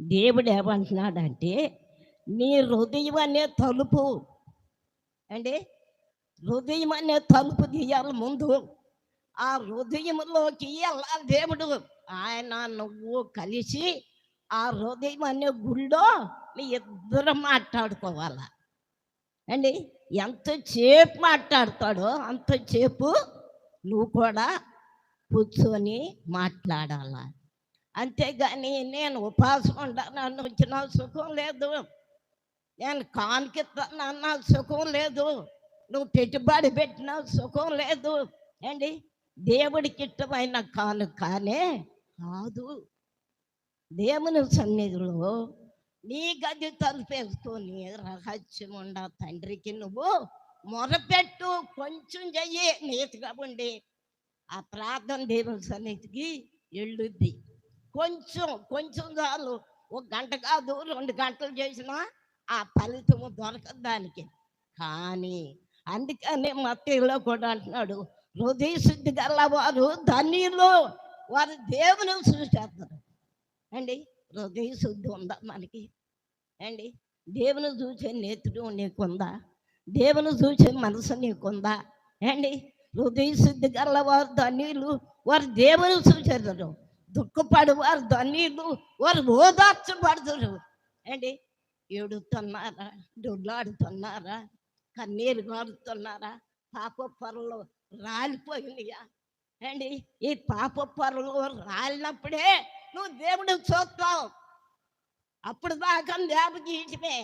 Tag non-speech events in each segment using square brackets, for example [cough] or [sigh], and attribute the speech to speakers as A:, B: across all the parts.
A: దేవుడు ఏమంటున్నాడంటే నీ హృదయం అనే తలుపు. అండి హృదయం అనే తలుపు తీయాలి ముందు. ఆ హృదయంలోకి అలా దేవుడు ఆయన నువ్వు కలిసి ఆ హృదయం అనే గుళ్ళో మీ ఇద్దరు మాట్లాడుకోవాలా. అండి ఎంతసేపు మాట్లాడతాడో అంతసేపు నువ్వు కూడా కూర్చొని మాట్లాడాలా. అంతేగాని నేను ఉపాసం ఉండాలని వచ్చిన సుఖం లేదు. నేను కానికిస్తానన్న సుఖం లేదు. నువ్వు పెట్టుబడి పెట్టిన సుఖం లేదు. ఏండి దేవుడికి ఇష్టమైన కాను కానే కాదు. దేవుని సన్నిధిలో నీ గది తలుపేసుకొని రహస్యం ఉండ తండ్రికి నువ్వు మొరపెట్టు కొంచెం చెయ్యి నీతిగా ఉండి. ఆ ప్రార్థన దేవుని సన్నిధికి వెళ్ళుద్ది. కొంచెం కొంచెం చాలు. ఒక గంట కాదు రెండు గంటలు చేసినా ఆ ఫలితము దొరకదు దానికి. కానీ అందుకనే మత్తిలో కూడా అంటున్నాడు హృదయ శుద్ధి గల వారు ధనిలో వారు దేవుని చూసేస్తారు అండి హృదయ శుద్ధి ఉందా మనకి? అండి దేవుని చూసే నేత్రుడు నీకుందా? దేవుని చూసే మనసు నీకుందా? అండి హృదయ శుద్ధి గల వారు ధన్యులు వారు దేవుని చూసేదారు దుఃఖపడు వారు ధన్యులు వారు ఓదార్చబడతారు ఏంటి ఏడుతున్నారా డొల్లాడుతున్నారా కన్నీరు గారుతున్నారా పాప పొరలు రాలిపోయినాయా అండి ఈ పాప పొరలు రాలినప్పుడే నువ్వు దేవుడు చూస్తావు అప్పుడు దాకా దేవ గీయటమే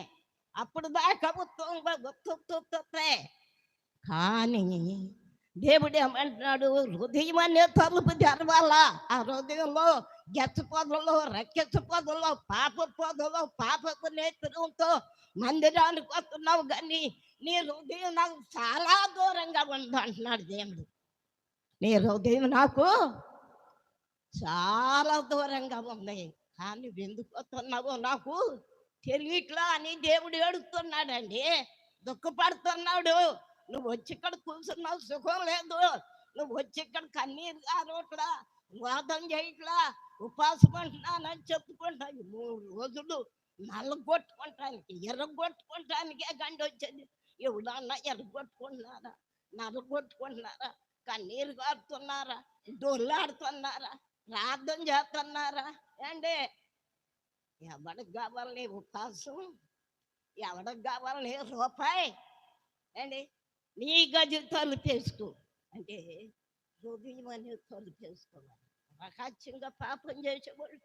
A: అప్పుడు దాకా ఉత్తమే కానీ దేవుడు ఏమంటున్నాడు? హృదయం అనే తలుపు తెరవాలా? ఆ హృదయంలో గెచ్చ పొదలు రక్కెచ్చ పొదలు పాప పొదలు పాపకు నేత్రంతో మందిరానికి వస్తున్నావు కానీ నీ హృదయం నాకు చాలా దూరంగా ఉంది అంటున్నాడు దేవుడు. నీ హృదయం నాకు చాలా దూరంగా ఉంది. కానీ ఎందుకు వస్తున్నావో నాకు తెలియట్లా అని దేవుడు ఏడుస్తున్నాడండి. దుఃఖపడుతున్నాడు. నువ్వు వచ్చి ఇక్కడ కూర్చున్నావు సుఖం లేదు. నువ్వు వచ్చి ఇక్కడ కన్నీరు కారోట్లా వాదం చేయట్లా ఉపాసం అంటున్నానని చెప్పుకుంటా. ఈ మూడు రోజులు నల్లగొట్టుకుంటానికి ఎర్రగొట్టుకుంటానికే గండి వచ్చేది ఎవడన్నా ఎర్రగొట్టుకుంటున్నారా నల్లగొట్టుకుంటున్నారా కన్నీరు కారుతున్నారా దొల్లాడుతున్నారా ప్రార్థన చేస్తున్నారా? అండి ఎవడికి కావాలి ఉపాసం? ఎవడికి కావాలి రూపాయి? ఏండి నీ గది తలుపేసుకో. అంటే హృదయం అనేది తలుపేసుకోవాలి. రహస్యంగా పాపం చేసేవాడు.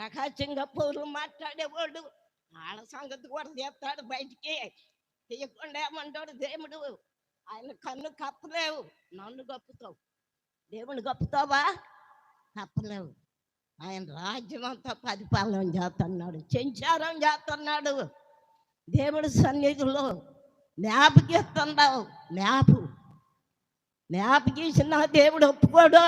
A: రహస్యంగా పౌరులు మాట్లాడేవాడు. వాళ్ళ సంగతి కూడా చెప్తాడు బయటికి. తీయకుండా ఏమంటాడు దేవుడు? ఆయన కన్ను కప్పలేవు. నన్ను కప్పుతావు. దేవుడు కప్పుతావా? కప్పలేవు. ఆయన రాజ్యం అంతా పరిపాలన చేస్తున్నాడు. చెంచారం చేస్తున్నాడు. దేవుడి సన్నిధిలో జ్ఞాపకిస్తున్నావు జ్ఞాపు. జ్ఞాపకిసిన దేవుడు ఒప్పుకోడు.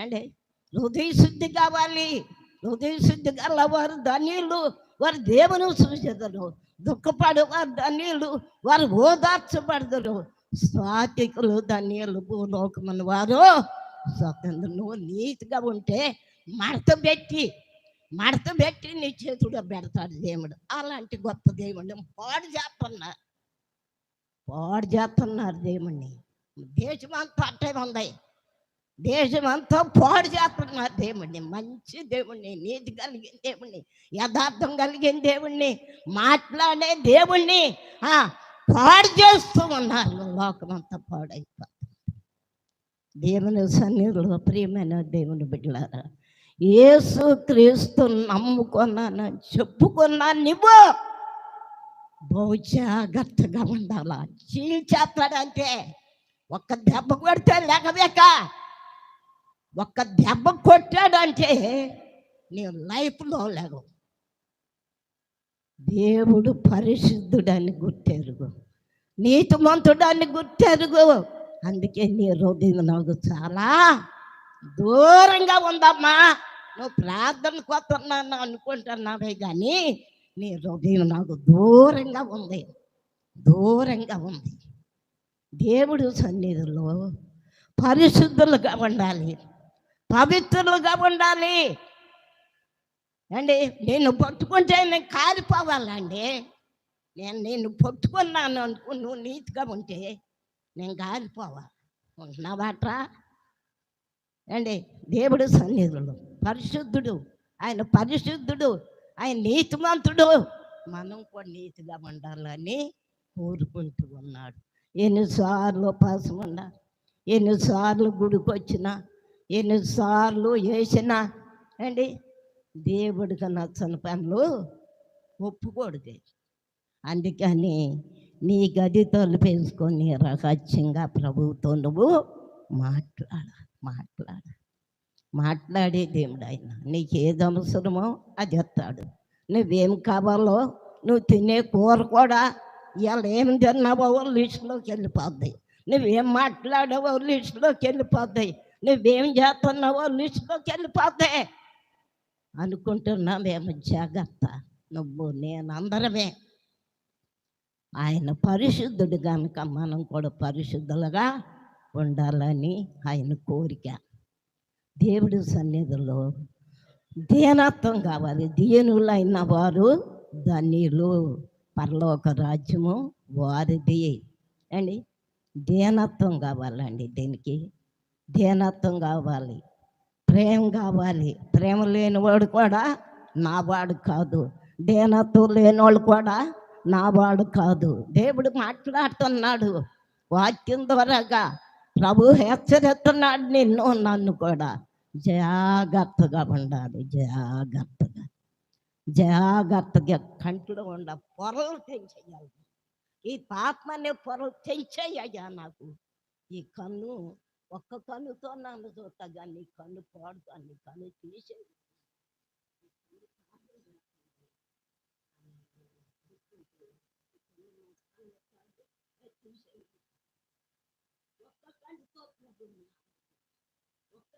A: అండి హృదయ శుద్ధి కావాలి. హృదయ శుద్ధి గల వారు ధన్యులు. వారు దేవుని చూసేదరు దుఃఖపడు వారు ధన్యులు. వారు ఓదార్చబడదురు. స్వాతికులు ధన్యులు భూలోకమని వారు. స్వతంత్రం నువ్వు నీతిగా ఉంటే మడత పెట్టి మడత పెట్టి నీ చేతుడు పెడతాడు దేవుడు. అలాంటి గొప్ప దేవుడు పాడు చెప్పన్నా పాడు చేస్తున్నారు దేవుణ్ణి. దేశం అంతా అట్టే ఉంది. దేశమంతా పాడు చేస్తున్నారు దేవుణ్ణి. మంచి దేవుణ్ణి నీతి కలిగిన దేవుణ్ణి యథార్థం కలిగిన దేవుణ్ణి మాట్లాడే దేవుణ్ణి. పాడు చేస్తూ ఉన్నారు. లోకమంతా పాడైపోతుంది. దేవుని సన్నిధిలో ప్రియమైన దేవుని బిడ్డలారా ఏసు క్రీస్తు నమ్ముకున్నానని చెప్పుకున్నా నువ్వు. బహు జాగ్రత్తగా ఉండాలా? చీల్చేస్తాడంటే ఒక్క దెబ్బ కొడితే లేకవేక ఒక్క దెబ్బ కొట్టాడంటే నీ లైఫ్లో లేవు. దేవుడు పరిశుద్ధుడని గుర్తెరుగు. నీతిమంతుడని గుర్తెరుగు. అందుకే నీ హృదయం నాకు చాలా దూరంగా ఉందమ్మా. నువ్వు ప్రార్థనకు వస్తున్నాను అనుకుంటున్నావే కానీ నీ హృదయం నాకు దూరంగా ఉంది. దూరంగా ఉంది. దేవుడు సన్నిధిలో పరిశుద్ధులుగా ఉండాలి. పవిత్రులుగా ఉండాలి. అండి నేను పట్టుకుంటే నేను కాలిపోవాలండి నేను నేను పట్టుకున్నాను అనుకు నువ్వు నీతిగా ఉంటే నేను కాలిపోవాలి ఉంటున్నావాట్రా అండి దేవుడు సన్నిధులు పరిశుద్ధుడు. ఆయన పరిశుద్ధుడు. ఆయన నీతిమంతుడు. మనం కూడా నీతిగా ఉండాలని కోరుకుంటూ ఉన్నాడు. ఎన్నిసార్లు ఉపాసం ఉన్నా ఎన్నిసార్లు గుడికి వచ్చినా ఎన్నిసార్లు వేసినా అండి దేవుడికి నచ్చని పనులు ఒప్పుకూడదు అందుకని నీ గది తలుపేసుకొని రహస్యంగా ప్రభువుతో నువ్వు మాట్లాడ మాట్లాడ మాట్లాడే దేవుడు ఆయన నీకు ఏది అవసరమో అది ఎత్తాడు నువ్వేం కావాలో నువ్వు తినే కూర కూడా ఇవాళ ఏం తిన్నావో లిస్టులోకి వెళ్ళిపోద్ది. నువ్వేం మాట్లాడావో లిస్టులోకి వెళ్ళిపోద్ది. నువ్వేం చేస్తున్నావో లిస్టులోకి వెళ్ళిపోద్ది. అనుకుంటున్నావేమో జాగ్రత్త. నువ్వు నేను అందరమే ఆయన పరిశుద్ధుడు కనుక మనం కూడా పరిశుద్ధులుగా ఉండాలని ఆయన కోరిక. దేవుడి సన్నిధిలో దీనత్వం కావాలి. దీనులైన వారు ధన్యులు పరలోక రాజ్యము వారిది. అండి దీనత్వం కావాలండి దీనికి. దీనత్వం కావాలి. ప్రేమ కావాలి. ప్రేమ లేనివాడు కూడా నావాడు కాదు. దీనత్వం లేనివాడు కూడా నావాడు కాదు. దేవుడు మాట్లాడుతున్నాడు వాక్యం ద్వారాగా. ప్రభు హెచ్చరిస్తున్నాడు నిన్ను నన్ను కూడా. జాగ్రత్తగా ఉండాలి జాగ్రత్తగా. జాగ్రత్తగా కంటిలో ఉండ పొరలు తెంచేయాలి. ఈ పాపం అనే పొరలు తెంచేయ్యా నాకు. ఈ కన్ను ఒక్క కన్నుతో నన్ను చూస్తా కానీ కన్ను పాడుతా నీ కన్ను తీసే ఒక్క కన్నుతో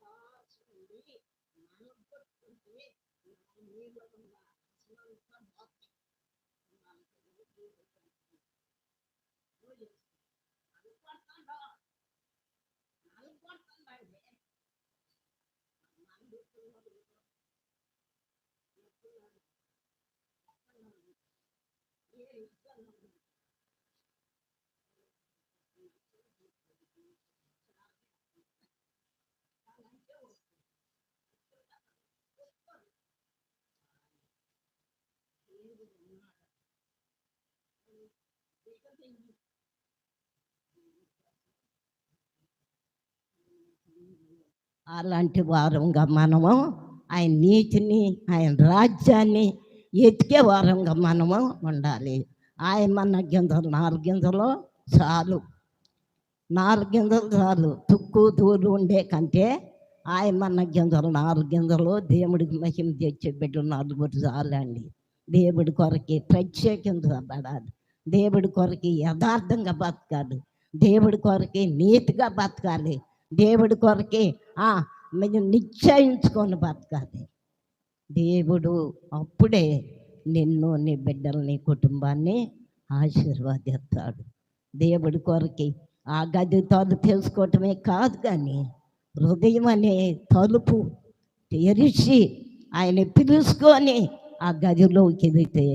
A: చేయలేం. [laughs] ఉపాసం ఉండి మనం పట్టుకుంటే నా నీలో ఉన్న అసలంతా పోతుంది. మనకు దేవుడు కలుగుతుంది. నువ్వు అనుకుంటున్నావా? అనుకుంటున్నాండి. అనుకుంటున్నాడు. అనుకున్నాడు. అనుకున్నాడు. ఏ ఇస్తున్నాడు? అలాంటి వస్తుంది. దేవుడు ఉన్నాడు. లేకపోతే ఈ అలాంటి వారంగా మనము ఆయన నీతిని ఆయన రాజ్యాన్ని ఎతికే వారంగా మనము ఉండాలి. ఆయన మన గింజలు నాలుగు గింజలు చాలు. నాలుగు గింజలు చాలు. తుక్కు దూరు ఉండే కంటే ఆయన మన గింజలు నాలుగు గింజలు దేవుడికి మహిమ తెచ్చి బిడ్డలు నలుగురు చాలండి. దేవుడి కొరకి ప్రత్యేకించబడాలి. దేవుడి కొరకి యథార్థంగా బతకాలి. దేవుడి కొరకి నీతిగా బతకాలి. దేవుడి కొరకే ఆ, మేము నిశ్చయించుకొని బతకాలి. దేవుడు అప్పుడే నిన్ను నీ బిడ్డల్ని కుటుంబాన్ని ఆశీర్వాదిస్తాడు. దేవుడి కొరకి ఆ గది తలుపు తెలుసుకోవటమే కాదు కానీ హృదయం అనే తలుపు తెరిచి ఆయన పిలుచుకొని ఆ గదిలోకి వెళితే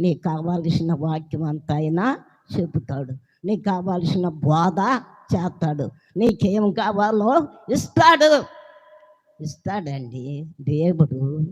A: నీకు కావాల్సిన వాక్యం అంతా అయినా చెబుతాడు. నీకు కావాల్సిన బోధ చేస్తాడు. నీకేం కావాలో ఇస్తాడు. ఇస్తాడండి దేవుడు.